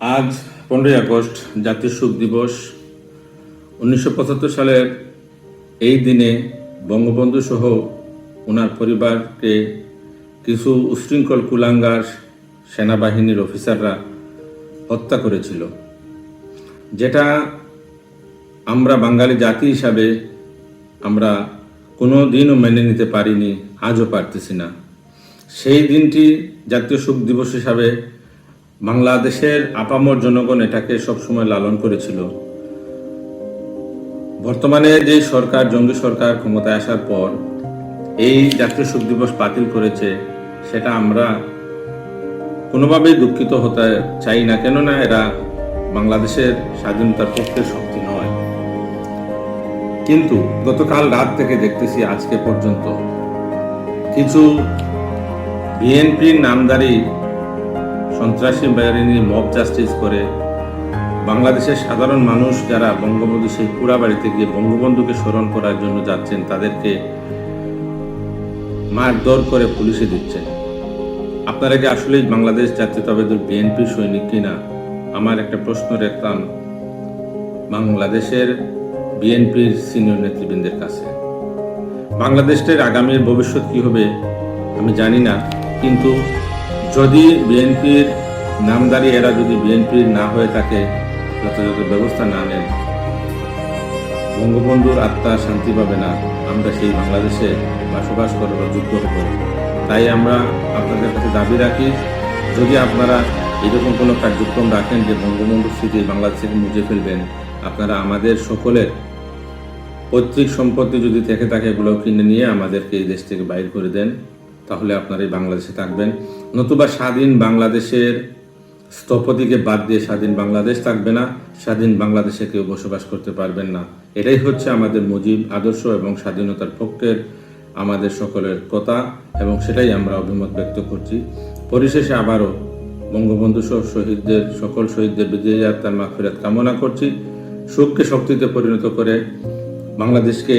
আজ পনেরোই আগস্ট, জাতীয় শোক দিবস। উনিশশো পঁচাত্তর সালের এই দিনে বঙ্গবন্ধু সহ ওনার পরিবারকে কিছু উশৃঙ্খল কুলাঙ্গার সেনাবাহিনীর অফিসাররা হত্যা করেছিল, যেটা আমরা বাঙালি জাতি হিসাবে আমরা কোনো দিনও মেনে নিতে পারিনি, আজও পারতেছি না। সেই দিনটি জাতীয় শোক দিবস হিসাবে বাংলাদেশের আপামর জনগণ এটাকে সবসময় লালন করেছিল। বর্তমানে যে সরকার, জঙ্গি সরকার ক্ষমতায় আসার পর এই জাতীয় শোক দিবস বাতিল করেছে, সেটা আমরা কোনোভাবেই দুঃখিত হতে চাই না, কেননা এরা বাংলাদেশের স্বাধীনতার পক্ষের শক্তি নয়। কিন্তু গতকাল রাত থেকে দেখতেছি আজকে পর্যন্ত কিছু বিএনপির নামদারি সন্ত্রাসী বাহিনী মব জাস্টিস করে। বাংলাদেশের সাধারণ মানুষ যারা বঙ্গবন্ধু সেই পুরা বাড়িতে গিয়ে বঙ্গবন্ধুকে স্মরণ করার জন্য যাচ্ছেন, তাদেরকে মারধর করে পুলিশে দিচ্ছেন। আপনারা কি আসলেই বাংলাদেশ জাতীয়তাবাদী দল বিএনপির সৈনিক কিনা আমার একটা প্রশ্ন রাখতাম বাংলাদেশের বিএনপির সিনিয়র নেতৃবৃন্দের কাছে। বাংলাদেশের আগামীর ভবিষ্যৎ কি হবে আমি জানি না, কিন্তু যদি বিএনপির নামদারি, এরা যদি বিএনপির না হয়ে থাকে, যথাযথ ব্যবস্থা না নেন, বঙ্গবন্ধুর আত্মা শান্তি পাবে না, আমরা সেই বাংলাদেশে বসবাস করার যোগ্য হব তাই আমরা আপনাদের কাছে দাবি রাখি, যদি আপনারা এরকম কোনো কার্যক্রম রাখেন যে বঙ্গবন্ধুর স্মৃতি বাংলাদেশ থেকে মুছে ফেলবেন, আপনারা আমাদের সকলের পৈতৃক সম্পত্তি যদি থেকে থাকে, এগুলো কিনে নিয়ে আমাদেরকে এই দেশ থেকে বাইর করে দেন। তাহলে আপনারা এই বাংলাদেশে থাকবেন। নতুবা স্বাধীন বাংলাদেশের স্থপতিকে বাদ দিয়ে স্বাধীন বাংলাদেশ থাকবে না, স্বাধীন বাংলাদেশে কেউ বসবাস করতে পারবেন না। এটাই হচ্ছে আমাদের মুজিব আদর্শ এবং স্বাধীনতার পক্ষের আমাদের সকলের কথা এবং সেটাই আমরা অভিমত ব্যক্ত করছি। পরিশেষে আবারও বঙ্গবন্ধু সহ শহীদদের, সকল শহীদদের বিজয় যাত্রার মাগফিরাত কামনা করছি। সুখকে শক্তিতে পরিণত করে বাংলাদেশকে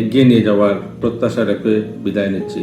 এগিয়ে নিয়ে যাওয়ার প্রত্যাশা রেখে বিদায় নিচ্ছি।